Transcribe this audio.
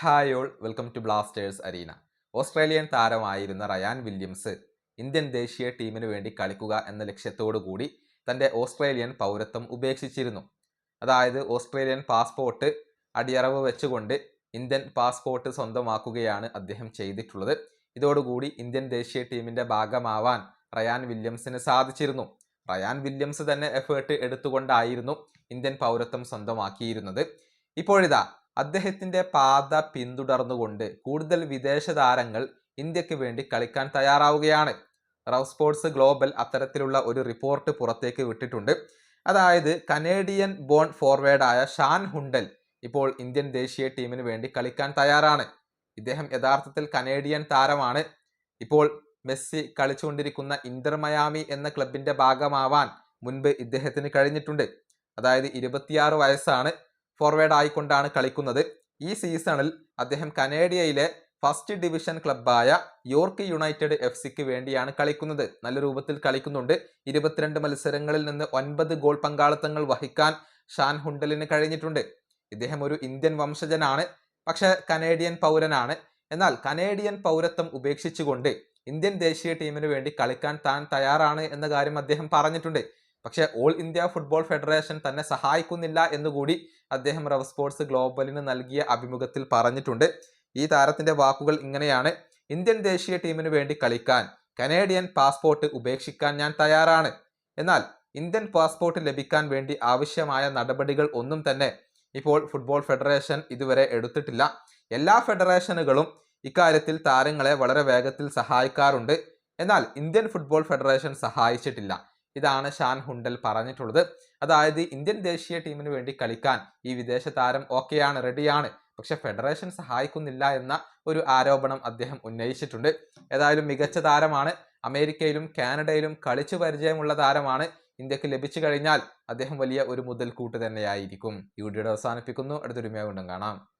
Hi all welcome to Blasters Arena Australian താരമായിരുന്ന Ryan Williams Indian ദേശീയ ടീമിന് വേണ്ടി കളിക്കുക എന്ന ലക്ഷ്യത്തോടു കൂടി തന്റെ ഓസ്ട്രേലിയൻ പൗരത്വം ഉപേക്ഷിച്ചിരുന്നു. അതായത് ഓസ്ട്രേലിയൻ പാസ്പോർട്ട് അടിയറവ് വെച്ചുകൊണ്ട് ഇന്ത്യൻ പാസ്പോർട്ട് സ്വന്തമാക്കുകയാണ് അദ്ദേഹം ചെയ്തിട്ടുള്ളത്. ഇതോടുകൂടി ഇന്ത്യൻ ദേശീയ ടീമിന്റെ ഭാഗമാവാൻ റയാൻ വില്യംസിന് സാധിച്ചിരുന്നു. റയാൻ വില്യംസ് തന്നെ എഫേർട്ട് എടുത്തുകൊണ്ടായിരുന്നു ഇന്ത്യൻ പൗരത്വം സ്വന്തമാക്കിയിരുന്നത്. ഇപ്പോഴിതാ അദ്ദേഹത്തിന്റെ പാത പിന്തുടർന്നുകൊണ്ട് കൂടുതൽ വിദേശ താരങ്ങൾ ഇന്ത്യയ്ക്ക് വേണ്ടി കളിക്കാൻ തയ്യാറാവുകയാണ്. റവ് സ്പോർട്സ് ഗ്ലോബൽ അത്തരത്തിലുള്ള ഒരു റിപ്പോർട്ട് പുറത്തേക്ക് വിട്ടിട്ടുണ്ട്. അതായത് കനേഡിയൻ ബോൺ ഫോർവേഡായ ഷാൻ ഹുണ്ടൽ ഇപ്പോൾ ഇന്ത്യൻ ദേശീയ ടീമിന് വേണ്ടി കളിക്കാൻ തയ്യാറാണ്. ഇദ്ദേഹം യഥാർത്ഥത്തിൽ കനേഡിയൻ താരമാണ്. ഇപ്പോൾ മെസ്സി കളിച്ചുകൊണ്ടിരിക്കുന്ന ഇന്റർ മയാമി എന്ന ക്ലബിന്റെ ഭാഗമാവാൻ മുൻപ് ഇദ്ദേഹത്തിന് കഴിഞ്ഞിട്ടുണ്ട്. അതായത് ഇരുപത്തിയാറ് വയസ്സാണ്. ഫോർവേഡ് ആയിക്കൊണ്ടാണ് കളിക്കുന്നത്. ഈ സീസണിൽ അദ്ദേഹം കനേഡിയയിലെ ഫസ്റ്റ് ഡിവിഷൻ ക്ലബായ യോർക്ക് യുണൈറ്റഡ് എഫ് സിക്ക് വേണ്ടിയാണ് കളിക്കുന്നത്. നല്ല രൂപത്തിൽ കളിക്കുന്നുണ്ട്. ഇരുപത്തിരണ്ട് മത്സരങ്ങളിൽ നിന്ന് ഒൻപത് ഗോൾ പങ്കാളിത്തങ്ങൾ വഹിക്കാൻ ഷാൻ ഹുണ്ടലിന് കഴിഞ്ഞിട്ടുണ്ട്. ഇദ്ദേഹം ഒരു ഇന്ത്യൻ വംശജനാണ് പക്ഷെ കനേഡിയൻ പൗരനാണ്. എന്നാൽ കനേഡിയൻ പൗരത്വം ഉപേക്ഷിച്ചുകൊണ്ട് ഇന്ത്യൻ ദേശീയ ടീമിന് വേണ്ടി കളിക്കാൻ താൻ തയ്യാറാണ് എന്ന കാര്യം അദ്ദേഹം പറഞ്ഞിട്ടുണ്ട്. പക്ഷേ ഓൾ ഇന്ത്യ ഫുട്ബോൾ ഫെഡറേഷൻ തന്നെ സഹായിക്കുന്നില്ല എന്നുകൂടി അദ്ദേഹം റവ് സ്പോർട്സ് ഗ്ലോബലിന് നൽകിയ അഭിമുഖത്തിൽ പറഞ്ഞിട്ടുണ്ട്. ഈ താരത്തിന്റെ വാക്കുകൾ ഇങ്ങനെയാണ്. ഇന്ത്യൻ ദേശീയ ടീമിന് വേണ്ടി കളിക്കാൻ കനേഡിയൻ പാസ്പോർട്ട് ഉപേക്ഷിക്കാൻ ഞാൻ തയ്യാറാണ്. എന്നാൽ ഇന്ത്യൻ പാസ്പോർട്ട് ലഭിക്കാൻ വേണ്ടി ആവശ്യമായ നടപടികൾ ഒന്നും തന്നെ ഇപ്പോൾ ഫുട്ബോൾ ഫെഡറേഷൻ ഇതുവരെ എടുത്തിട്ടില്ല. എല്ലാ ഫെഡറേഷനുകളും ഇക്കാര്യത്തിൽ താരങ്ങളെ വളരെ വേഗത്തിൽ സഹായിക്കാറുണ്ട്. എന്നാൽ ഇന്ത്യൻ ഫുട്ബോൾ ഫെഡറേഷൻ സഹായിച്ചിട്ടില്ല. ഇതാണ് ഷാൻ ഹുണ്ടൽ പറഞ്ഞിട്ടുള്ളത്. അതായത് ഇന്ത്യൻ ദേശീയ ടീമിന് വേണ്ടി കളിക്കാൻ ഈ വിദേശ താരം ഓക്കെയാണ് റെഡിയാണ്. പക്ഷെ ഫെഡറേഷൻ സഹായിക്കുന്നില്ല എന്ന ഒരു ആരോപണം അദ്ദേഹം ഉന്നയിച്ചിട്ടുണ്ട്. ഏതായാലും മികച്ച താരമാണ്. അമേരിക്കയിലും കാനഡയിലും കളിച്ചു പരിചയമുള്ള താരമാണ്. ഇന്ത്യയ്ക്ക് ലഭിച്ചു കഴിഞ്ഞാൽ അദ്ദേഹം വലിയ ഒരു മുതൽക്കൂട്ട് തന്നെയായിരിക്കും. ഈ വീഡിയോയുടെ അവസാനിപ്പിക്കുന്നു. അടുത്തൊരു മേവുണ്ടും കാണാം.